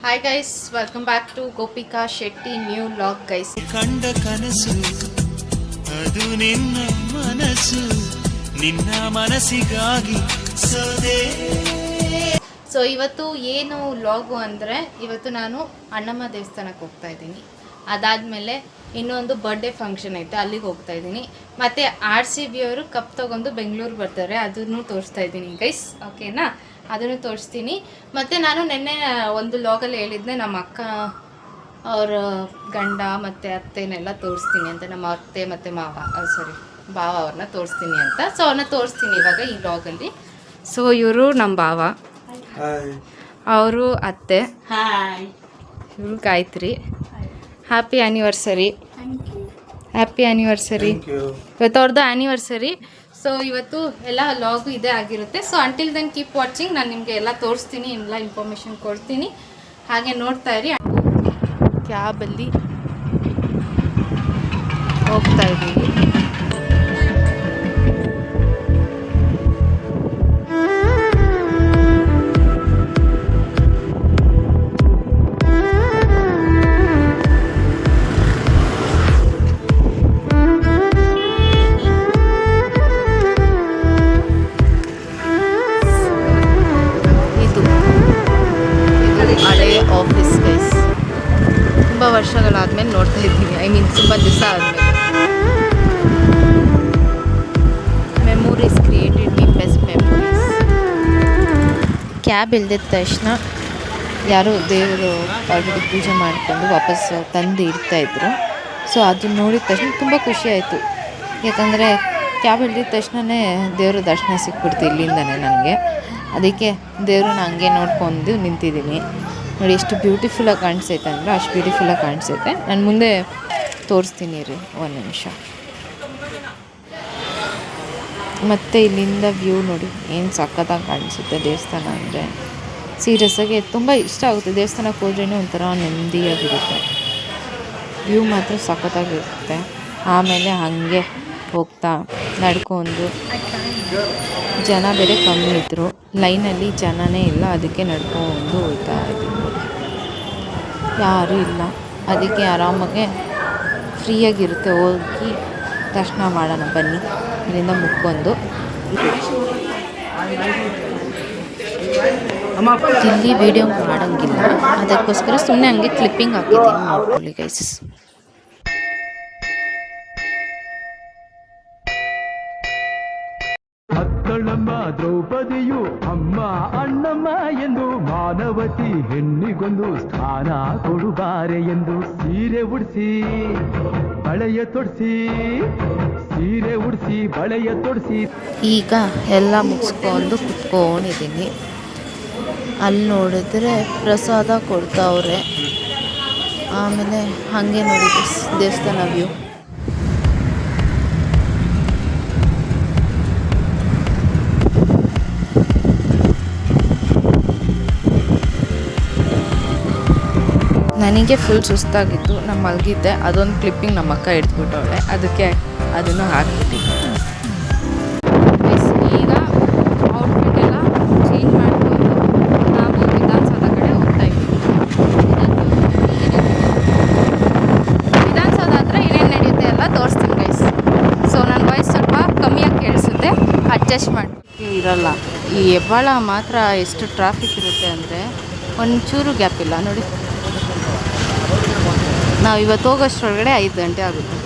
Hi guys welcome back to Gopika Shetty new vlog guys ಕಂಡ ಕನಸು ಅದು ನಿನ್ನ ಮನಸ್ಸು ನಿನ್ನ ಮನಸ್ಸಿಗಾಗಿ ಸೋದೆ ಸೊ ಇವತ್ತು ಏನು ಲಾಗು ಅಂದರೆ ಇವತ್ತು ನಾನು ಅಣ್ಣಮ್ಮ ದೇವಸ್ಥಾನಕ್ಕೆ ಹೋಗ್ತಾ ಇದ್ದೀನಿ. ಅದಾದಮೇಲೆ ಇನ್ನೊಂದು ಬರ್ಡೇ ಫಂಕ್ಷನ್ ಐತೆ ಅಲ್ಲಿಗೆ ಹೋಗ್ತಾ ಇದ್ದೀನಿ. ಮತ್ತು ಆರ್ ಸಿ ಬಿ ಅವರು ಕಪ್ ತೊಗೊಂಡು ಬೆಂಗಳೂರು ಬರ್ತಾರೆ ಅದನ್ನು ತೋರಿಸ್ತಾ ಇದ್ದೀನಿ ಗೈಸ್ ಓಕೆನಾ ಅದನ್ನು ತೋರಿಸ್ತೀನಿ. ಮತ್ತು ನಾನು ನಿನ್ನೆ ಒಂದು ಲಾಗಲ್ಲಿ ಹೇಳಿದ್ದೆ ನಮ್ಮ ಅಕ್ಕ ಅವರ ಗಂಡ ಮತ್ತು ಅತ್ತೆನೆಲ್ಲ ತೋರಿಸ್ತೀನಿ ಅಂತ ನಮ್ಮ ಅತ್ತೆ ಮತ್ತು ಮಾವ ಸಾರಿ ಭಾವ ಅವ್ರನ್ನ ತೋರಿಸ್ತೀನಿ ಅಂತ. ಸೊ ಅವ್ರನ್ನ ತೋರಿಸ್ತೀನಿ ಇವಾಗ ಈ ಲಾಗಲ್ಲಿ ಸೊ ಇವರು ನಮ್ಮ ಭಾವ. ಅವರು ಅತ್ತೆ. ಹಾಯ್ ಇವರು Gayatri. Happy anniversary happy anniversary ಇವತ್ತು ಅವ್ರದ್ದು ಆ್ಯನಿವರ್ಸರಿ ಸೊ ಇವತ್ತು ಎಲ್ಲ ಲಾಗು ಇದೇ ಆಗಿರುತ್ತೆ. So until then keep watching ನಾನು ನಿಮಗೆ ಎಲ್ಲ ತೋರಿಸ್ತೀನಿ, ಎಲ್ಲ ಇನ್ಫಾರ್ಮೇಷನ್ ಕೊಡ್ತೀನಿ. ಹಾಗೆ ನೋಡ್ತಾ ಇರಿ. ಕ್ಯಾಬಲ್ಲಿ ಹೋಗ್ತಾ ಇದ್ದೀವಿ. ವರ್ಷಗಳಾದ್ಮೇಲೆ ನೋಡ್ತಾ ಇದ್ದೀನಿ ಐ ಮೀನ್ ತುಂಬ ದಿವಸ ಆದಮೇಲೆ. Memories created me best memories cab ಇಲ್ದಿದ್ದ ತಕ್ಷಣ ಯಾರೋ ದೇವರು ಆಲ್ರೆಡಿ ಪೂಜೆ ಮಾಡಿಕೊಂಡು ವಾಪಸ್ ತಂದು ಇಡ್ತಾಯಿದ್ರು ಸೊ ಅದನ್ನ ನೋಡಿದ ತಕ್ಷಣ ತುಂಬ ಖುಷಿ ಆಯಿತು. ಯಾಕಂದರೆ ಕ್ಯಾಬ್ ಇಲ್ದಿದ ತಕ್ಷಣವೇ ದೇವರ ದರ್ಶನ ಸಿಕ್ಬಿಡ್ತು ಇಲ್ಲಿಂದನೇ ನನಗೆ. ಅದಕ್ಕೆ ದೇವ್ರನ್ನ ಹಂಗೆ ನೋಡ್ಕೊಂಡು ನಿಂತಿದ್ದೀನಿ. ನೋಡಿ ಎಷ್ಟು ಬ್ಯೂಟಿಫುಲ್ಲಾಗಿ ಕಾಣಿಸೈತೆ ಅಂದರೆ ಅಷ್ಟು ಬ್ಯೂಟಿಫುಲ್ಲಾಗಿ ಕಾಣಿಸೈತೆ ನಾನು ಮುಂದೆ ತೋರಿಸ್ತೀನಿ ರೀ, ಒಂದು ನಿಮಿಷ. ಮತ್ತು ಇಲ್ಲಿಂದ ವ್ಯೂ ನೋಡಿ, ಏನು ಸಕ್ಕತ್ತಾಗಿ ಕಾಣಿಸುತ್ತೆ ದೇವಸ್ಥಾನ ಅಂದರೆ. ಸೀರಿಯಸ್ಸಾಗಿ ತುಂಬ ಇಷ್ಟ ಆಗುತ್ತೆ, ದೇವಸ್ಥಾನಕ್ಕೆ ಹೋದ್ರೇ ಒಂಥರ ನೆಮ್ಮದಿಯಾಗಿರುತ್ತೆ. ವ್ಯೂ ಮಾತ್ರ ಸಖತ್ತಾಗಿರುತ್ತೆ. ಆಮೇಲೆ ಹಾಗೆ ಹೋಗ್ತಾ ನಡ್ಕೊಂಡು ಜನ ಬೇರೆ ಕಮ್ಮಿ ಇದ್ದರು ಲೈನಲ್ಲಿ ಜನನೇ ಇಲ್ಲ, ಅದಕ್ಕೆ ನಡ್ಕೊಂಡು ಹೋಗ್ತಾ ಇದ್ದೀನಿ. ಯಾರೂ ಇಲ್ಲ. ಅದಕ್ಕೆ ಆರಾಮಾಗೆ ಫ್ರೀಯಾಗಿರುತ್ತೆ. ಹೋಗಿ ದರ್ಶನ ಮಾಡೋಣ. ಬನ್ನಿ. ಇಲ್ಲಿಂದ ಮುಕ್ಕೊಂಡು ಇಲ್ಲಿ ವಿಡಿಯೋ ಮಾಡೋಂಗಿಲ್ಲ. ಅದಕ್ಕೋಸ್ಕರ ಸುಮ್ಮನೆ ಹಂಗೆ ಕ್ಲಿಪ್ಪಿಂಗ್ ಹಾಕಿದ್ದೀನಿ ನೋಡ್ಕೊಳ್ಳಿ ಗೈಸ್ ದ್ರೌಪದಿಯು ಅಮ್ಮ ಅಣ್ಣಮ್ಮ ಎಂದು ಮಾನವತಿ ಹೆಣ್ಣಿಗೊಂದು ಸ್ಥಾನ ಕೊಡುಬಾರೆ ಎಂದು ಸೀರೆ ಉಡಿಸಿ, ಬಳೆಯ ತೊಡಿಸಿ, ಸೀರೆ ಉಡಿಸಿ, ಬಳೆಯ ತೊಡಿಸಿ. ಈಗ ಎಲ್ಲ ಮುಗಿಸ್ಕೊಂಡು ಕುತ್ಕೊಂಡಿದ್ದೀನಿ. ಅಲ್ಲಿ ನೋಡಿದ್ರೆ ಪ್ರಸಾದ ಕೊಡ್ತಾವ್ರೆ. ಆಮೇಲೆ ಹಾಗೆ ನೋಡಿದ್ರು ದೇವಸ್ಥಾನ ವ್ಯೂ ನನಗೆ ಫುಲ್ ಸುಸ್ತಾಗಿತ್ತು ನಾನು ಮಲಗಿದ್ದೆ ಅದೊಂದು ಕ್ಲಿಪ್ಪಿಂಗ್ ನಮ್ಮ ಅಕ್ಕ ಹಿಡಿದ್ಬಿಟ್ಟವಳೆ ಅದಕ್ಕೆ ಅದನ್ನು ಹಾಕ್ಬಿಟ್ಟಿದ್ದೆ. ಈಗ ಔಟ್ಫಿಟ್ ಎಲ್ಲ ಚೇಂಜ್ ಮಾಡಿಕೊಂಡು ನಾವು ವಿಧಾನಸೌಧ ಕಡೆ ಹೋಗ್ತಾ ಇದ್ದೀವಿ. ವಿಧಾನಸೌಧ ಹತ್ರ ಏನೇನು ನಡೆಯುತ್ತೆ ಎಲ್ಲ ತೋರಿಸ್ತೀನಿ ಗೈಸ್ ಸೊ ನನ್ನ ವಾಯ್ಸ್ ಸ್ವಲ್ಪ ಕಮ್ಮಿಯಾಗಿ ಕೇಳಿಸುತ್ತೆ. ಅಡ್ಜಸ್ಟ್ ಮಾಡಿ. ಇರಲ್ಲ. ಈ ಹೆಬ್ಬಾಳ ಮಾತ್ರ ಎಷ್ಟು ಟ್ರಾಫಿಕ್ ಇರುತ್ತೆ ಅಂದರೆ ಒಂಚೂರು ಗ್ಯಾಪ್ ಇಲ್ಲ. ನೋಡಿ. ನಾವು ಇವತ್ತು ಹೋಗೋಷ್ಟರೊಳಗಡೆ ಐದು ಗಂಟೆ ಆಗುತ್ತೆ.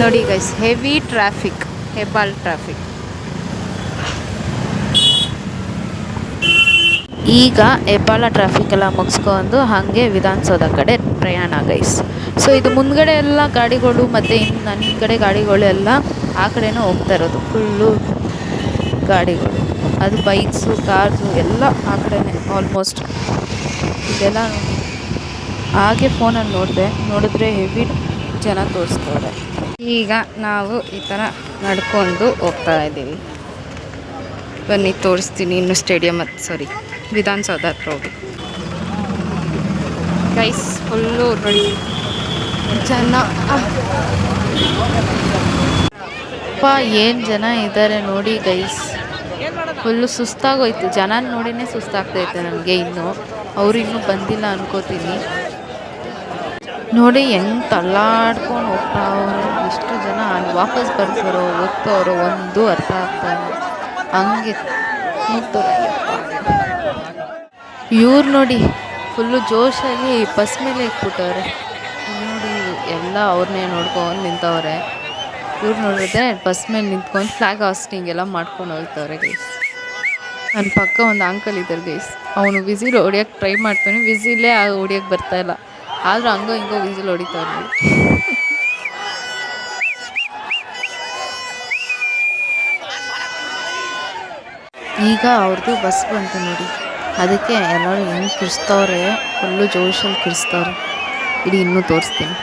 ನೋಡಿ guys heavy traffic Hebbal traffic ಈಗ ಹೆಬ್ಬಾಳ ಟ್ರಾಫಿಕ್ ಎಲ್ಲ ಮುಗಿಸ್ಕೊಂಡು ಹಾಗೆ ವಿಧಾನಸೌಧ ಕಡೆ ಪ್ರಯಾಣ ಗೈಸ್ ಸೊ ಇದು ಮುಂದ್ಗಡೆ ಎಲ್ಲ ಗಾಡಿಗಳು ಮತ್ತು ಇನ್ನು ನನ್ನ ಕಡೆ ಗಾಡಿಗಳು ಎಲ್ಲ ಆ ಕಡೆನೂ ಹೋಗ್ತಾ ಇರೋದು. ಫುಲ್ಲು ಗಾಡಿಗಳು. ಅದು ಬೈಕ್ಸು ಕಾರ್ಸು ಎಲ್ಲ ಆ ಕಡೆನೇ ಆಲ್ಮೋಸ್ಟ್ ಇದೆಲ್ಲ ಹಾಗೆ ಫೋನಲ್ಲಿ ನೋಡಿದೆ, ನೋಡಿದ್ರೆ ಹೆವಿ ಜನ ತೋರಿಸ್ತಾರೆ. ಈಗ ನಾವು ಈ ಥರ ನಡ್ಕೊಂಡು ಹೋಗ್ತಾ ಇದ್ದೀವಿ. ಬನ್ನಿ, ತೋರಿಸ್ತೀನಿ ಇನ್ನು ಸ್ಟೇಡಿಯಂ ಹತ್ತು ಸಾರಿ ವಿಧಾನಸೌಧ ಹತ್ರ ಹೋಗಿ. ಗೈಸ್ ಫುಲ್ಲು ಜನ ಅಪ್ಪ, ಏನು ಜನ ಇದ್ದಾರೆ ನೋಡಿ ಗೈಸ್ ಫುಲ್ಲು ಸುಸ್ತಾಗೋಯ್ತು. ಜನ ನೋಡಿನೇ ಸುಸ್ತಾಗ್ತೈತೆ ನನಗೆ ಇನ್ನು. ಇನ್ನೂ ಬಂದಿಲ್ಲ ಅನ್ಕೋತೀನಿ. ನೋಡಿ ಹೆಂಗ್ ತಳ್ಳಾಡ್ಕೊಂಡು ಹೋಗ್ತಾವ್ರೆ ಎಷ್ಟು ಜನ ಅಲ್ಲಿ ವಾಪಸ್ ಬರ್ತಾರೋ ಹೋಗ್ತಾವ್ರೋ ಒಂದು ಅರ್ಥ ಆಗ್ತಾ ಇಲ್ಲ. ಹಂಗೆ ಇವ್ರು ನೋಡಿ ಫುಲ್ಲು ಜೋಶಾಗಿ ಬಸ್ ಮೇಲೆ ಇಟ್ಬಿಟ್ಟವ್ರೆ. ನೋಡಿ ಎಲ್ಲ ಅವ್ರನ್ನೇ ನೋಡ್ಕೊಂಡು ನಿಂತವ್ರೆ. ಇವ್ರು ನೋಡಿದ್ರೆ ಬಸ್ ಮೇಲೆ ನಿಂತ್ಕೊಂಡು ಫ್ಲಾಗ್ ಹಾಸ್ಟಿಂಗ್ ಎಲ್ಲ ಮಾಡ್ಕೊಂಡು ಹೋಗ್ತವ್ರೆ ಗೈಸ್ ನನ್ನ ಪಕ್ಕ ಒಂದು ಅಂಕಲ್ ಇದ್ದಾರೆ ಗೈಸ್ ಅವನು ವಿಸಿಲ್ ಹೊಡಿಯೋಕ್ಕೆ ಟ್ರೈ ಮಾಡ್ತಾನೆ. ವಿಸಿಲೇ ಹೊಡಿಯೋಕ್ಕೆ ಬರ್ತಾ ಇಲ್ಲ. ಆದರೂ ಹಂಗೋ ಹಿಂಗೋ ವಿಸಿಲ್ ಹೊಡಿತಾವ್ರೆ ನೋಡಿ ಈಗ ಅವ್ರದ್ದು ಬಸ್ ಬಂತು ನೋಡಿ. ಅದಕ್ಕೆ ಎಲ್ಲರೂ ಹೆಂಗೆ ಕಿರಿಸ್ತವ್ರೆ, ಫುಲ್ಲು ಜೋಶಲ್ಲಿ ಕಿರಿಸ್ತವ್ರೆ. ಇಡೀ ಇನ್ನೂ ತೋರಿಸ್ತೀನಿ.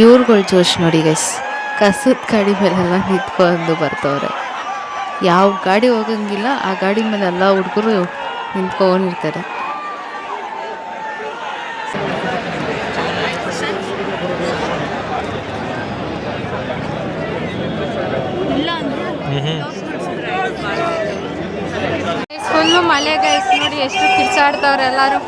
ಇವ್ರುಗಳ ಜೋಶ್ ನೋಡಿ ಗೈಸ್ ಕಸದ ಗಾಡಿ ಮೇಲೆಲ್ಲ ನಿಂತ್ಕೊಂಡು ಬರ್ತವ್ರೆ. ಯಾವ ಗಾಡಿ ಹೋಗಂಗಿಲ್ಲ, ಆ ಗಾಡಿ ಮೇಲೆ ಎಲ್ಲ ಹುಡುಗರು ನಿಂತ್ಕೊಂಡಿರ್ತಾರೆ. ಫುಲ್ಲು ಮಳೆ ಗೈಸ್ ನೋಡಿ, ಎಷ್ಟು ಕಿರ್ಚಾಡ್ತವ್ರೆ ಎಲ್ಲರೂ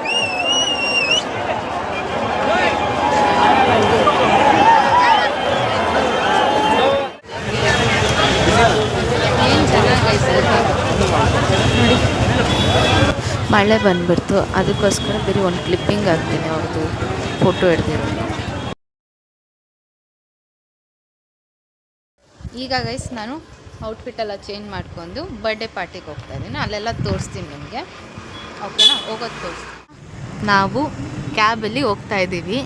ಏನು ಚೆನ್ನಾಗೈತೆ ನೋಡಿ. ಮಳೆ ಬಂದ್ಬಿಡ್ತು. ಅದಕ್ಕೋಸ್ಕರ ಬರೀ ಒಂದು ಕ್ಲಿಪ್ಪಿಂಗ್ ಹಾಕ್ತೀನಿ ಅವ್ರದ್ದು ಫೋಟೋ ಹಿಡ್ದಿರೋದು. ಈಗ ಗೈಸ್ ನಾನು ಔಟ್ಫಿಟ್ ಎಲ್ಲ ಚೇಂಜ್ ಮಾಡ್ಕೊಂಡು ಬರ್ಡೇ ಪಾರ್ಟಿಗೆ ಹೋಗ್ತಾ ಇದ್ದೀನಿ. ಅಲ್ಲೆಲ್ಲ ತೋರಿಸ್ತೀನಿ ನಿಮಗೆ. ಓಕೆನಾ ಹೋಗೋದು ತೋರಿಸ್ತೀನಿ. ನಾವು ಕ್ಯಾಬಲ್ಲಿ ಹೋಗ್ತಾ ಇದ್ದೀವಿ.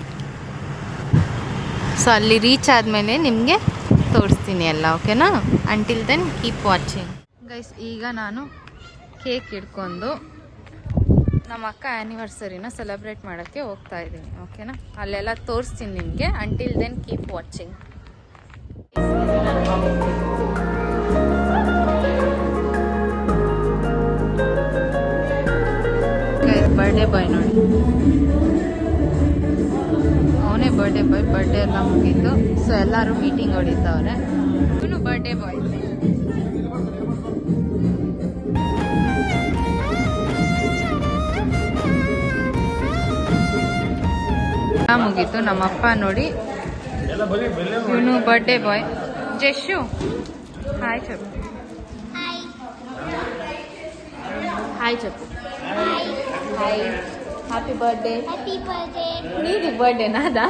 ಸೊ ಅಲ್ಲಿ ರೀಚ್ ಆದಮೇಲೆ ನಿಮಗೆ ತೋರಿಸ್ತೀನಿ ಎಲ್ಲ ಓಕೆನಾ until then keep watching guys ಈಗ ನಾನು ಕೇಕ್ ಹಿಡ್ಕೊಂಡು ನಮ್ಮ ಅಕ್ಕ ಆ್ಯನಿವರ್ಸರಿನ ಸೆಲೆಬ್ರೇಟ್ ಮಾಡೋಕ್ಕೆ ಹೋಗ್ತಾ ಇದ್ದೀನಿ ಓಕೆನಾ ಅಲ್ಲೆಲ್ಲ ತೋರಿಸ್ತೀನಿ ನಿಮಗೆ until then keep watching birthday boy ನೋಡಿ. ಅವನೇ ಬರ್ಡೇ ಬಾಯ್ ಬರ್ಡೇ ಎಲ್ಲ ಮುಗೀತು. ಸೊ ಎಲ್ಲರೂ ಮೀಟಿಂಗ್ ಹೊಡಿತಾವ್ರೆ. ಇವನು ಬರ್ಡೇ ಬಾಯ್ ಮುಗೀತು. ನಮ್ಮಪ್ಪ ನೋಡಿ. ಇವನು birthday boy Jashu. Hi Chappu. Hi Chappu. Hi happy birthday ನೀನು ಬರ್ಡೇ ನಾದಾ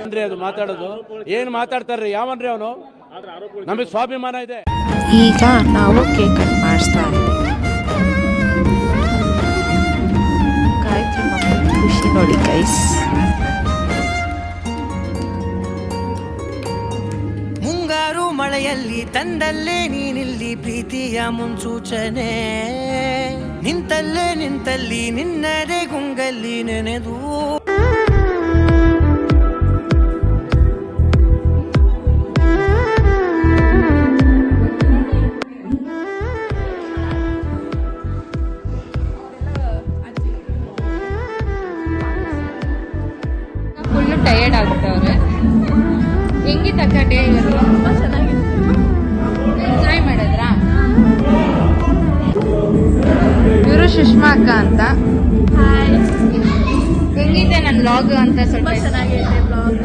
ಏನ್ರಿ ಅದು ಮಾತಾಡೋದು? ಏನ್ ಮಾತಾಡ್ತಾರ್ರಿ? ಯಾವನ್ರಿ ಅವನು? ನಮಗೆ ಸ್ವಾಭಿಮಾನ ಇದೆ. ಈಗ ನಾವು ಕೇಕ್ ನೋಡಿ ಗೈಸ್ ಮುಂಗಾರು ಮಳೆಯಲ್ಲಿ ತಂದಲ್ಲೇ ನೀನಿಲ್ಲಿ ಪ್ರೀತಿಯ ಮುನ್ಸೂಚನೆ ನಿಂತಲ್ಲೇ ನಿಂತಲ್ಲಿ ನಿನ್ನದೇ ಗುಂಗಲ್ಲಿ ನೆನೆದು ಹೆಂಗಿದೆ ನನ್ನ ಲಾಗ್ ಅಂತ ಸ್ವಲ್ಪ ಚೆನ್ನಾಗೈತೆ ಬ್ಲಾಗ್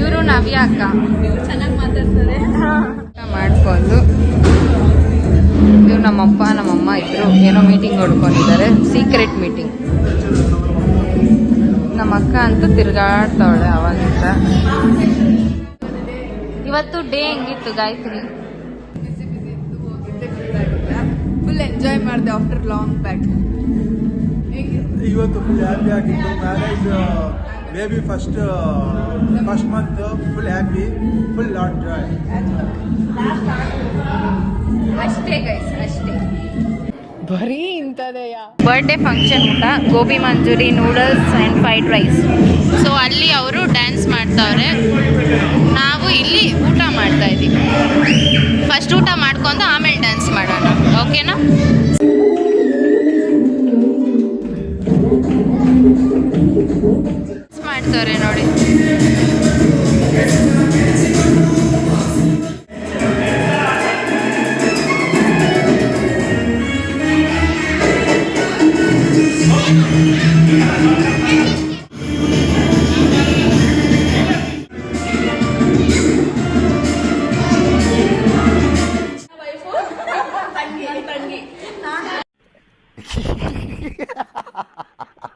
ಇವರು ನವ್ಯ ಅಕ್ಕ. ಚೆನ್ನಾಗಿ ಮಾತಾಡ್ತಾರೆ. ಮಾಡ್ಕೊಂಡು ಇವ್ರು ನಮ್ಮಪ್ಪ ನಮ್ಮಮ್ಮ ಇದ್ರು ಏನೋ ಮೀಟಿಂಗ್ ಹೊಡ್ಕೊಂಡಿದ್ದಾರೆ ಸೀಕ್ರೆಟ್ ಮೀಟಿಂಗ್ ನಮ್ಮ ಅಕ್ಕ ಅಂತೂ ತಿರ್ಗಾಡ್ತಾವಳೆ ಅವಾಗಿಂದ. ಇವತ್ತು ಡೇ ಹೆಂಗಿತ್ತು ಗಾಯತ್ರಿ? ಫುಲ್ ಎಂಜಾಯ್ ಮಾಡಿದೆ ಆಫ್ಟರ್ ಲಾಂಗ್ ಬ್ಯಾಕ್ ಇವತ್ತು ಫುಲ್ ಹ್ಯಾಪಿ ಆಗಿತ್ತು. Marriage baby first first month full happy full lot joy ಅಷ್ಟೇ ಗೈಸ್ ಅಷ್ಟೇ. ಬರೀ ಇಂಥದೆಯಾ? ಬರ್ಡೇ ಫಂಕ್ಷನ್ ಊಟ gobi manchurian noodles and fried rice so ಅಲ್ಲಿ ಅವರು ಡ್ಯಾನ್ಸ್ ಮಾಡ್ತಾವ್ರೆ. ನಾವು ಇಲ್ಲಿ ಊಟ ಮಾಡ್ತಾ ಇದ್ದೀವಿ ಫಸ್ಟ್ ಊಟ ಮಾಡ್ಕೊಂಡು ಆಮೇಲೆ ಡ್ಯಾನ್ಸ್ ಮಾಡೋಣ. ಓಕೆನಾ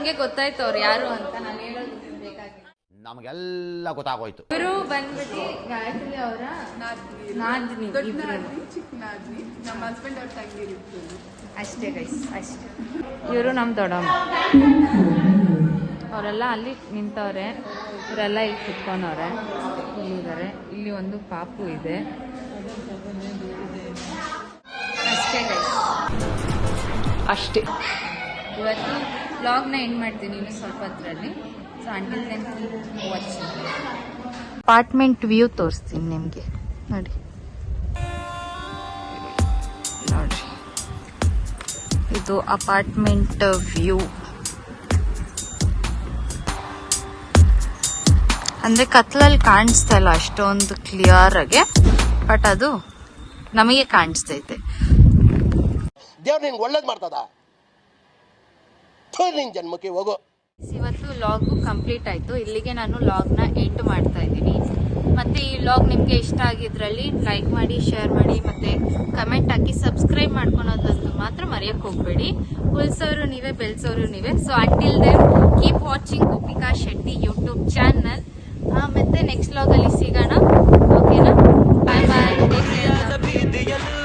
ಹಂಗೆ ಗೊತ್ತಾಯ್ತು ಅವ್ರು ಯಾರು ಅಂತ ನಾನು ಹೇಳೋದು ಬೇಕಾಗಿಲ್ಲ. ನಮಗೆಲ್ಲ ಗೊತ್ತಾಗೋಯ್ತು. ಇವರು ಬಂದ್ಬಿಟ್ಟು ಗಾಯತ್ರಿ ಅವರ ನಾದಿನಿ. ಇಬ್ರು. ಚಿಕ್ಕ ನಾದ್ನಿ. ನಮ್ಮ ಹಸ್ಬೆಂಡ್ ಅವ್ರ ತಂಗಿರಿ ಅಷ್ಟೇ ಗೈಸ್ ಅಷ್ಟೇ. ಇವರು ನಮ್ಮ ದೊಡ್ಡಮ್ಮ. ಅವರೆಲ್ಲ ಅಲ್ಲಿ ನಿಂತವ್ರೆ. ಇವರೆಲ್ಲ ಇಲ್ಲಿ ಕುತ್ಕೊಂಡವ್ರೆ. ಇಲ್ಲಿದ್ದಾರೆ. ಇಲ್ಲಿ ಒಂದು ಪಾಪು ಇದೆ. ಅಷ್ಟೇ ಗೈಸ್ ಅಷ್ಟೇ. ಇವತ್ತು ವ್ಲಾಗ್ನ ಎಂಡ್ ಮಾಡ್ತೀನಿ ಇನ್ನು ಸ್ವಲ್ಪ ಅದರಲ್ಲಿ. So until then watch apartment view ತೋರಿಸ್ತೀನಿ ನಿಮಗೆ. ನೋಡಿ. ನೋಡಿ. ಇದು ಅಪಾರ್ಟ್ಮೆಂಟ್ ವ್ಯೂ ಅಂದ್ರೆ ಕತ್ಲಲ್ಲಿ ಕಾಣಿಸ್ತಾ ಇಲ್ಲ ಅಷ್ಟೊಂದು ಕ್ಲಿಯರ್ ಆಗಿ ಬಟ್ ಅದು ನಮಗೆ ಕಾಣಿಸ್ತೈತೆ. ದೇವ್ರು ನಿಂಗೆ ಒಳ್ಳೇದು ಮಾಡ್ತದ? ಥು, ನಿನ್ ಜನ್ಮಕ್ಕೆ ಹೋಗು. ಇವತ್ತು ಲಾಗು ಕಂಪ್ಲೀಟ್ ಆಯಿತು. ಇಲ್ಲಿಗೆ ನಾನು ಲಾಗ್ನ ಎಂಡ್ ಮಾಡ್ತಾ ಇದ್ದೀನಿ. ಮತ್ತು ಈ ಲಾಗ್ ನಿಮಗೆ ಇಷ್ಟ ಆಗಿದ್ರಲ್ಲಿ ಲೈಕ್ ಮಾಡಿ ಶೇರ್ ಮಾಡಿ ಮತ್ತು ಕಮೆಂಟ್ ಹಾಕಿ ಸಬ್ಸ್ಕ್ರೈಬ್ ಮಾಡ್ಕೊಳೋದಂತೂ ಮಾತ್ರ ಮರೆಯೋಕ್ಕೆ ಹೋಗಬೇಡಿ. ಉಳ್ಸೋರು ನೀವೇ ಬೆಳೆಸೋರು ನೀವೇ. So until then keep watching Gopika Shetty YouTube channel ಮತ್ತು ನೆಕ್ಸ್ಟ್ ಲಾಗಲ್ಲಿ ಸಿಗೋಣ. ಓಕೆನಾ ಬಾಯ್ ಬಾಯ್ ಟೇಕ್ ಕೇರ್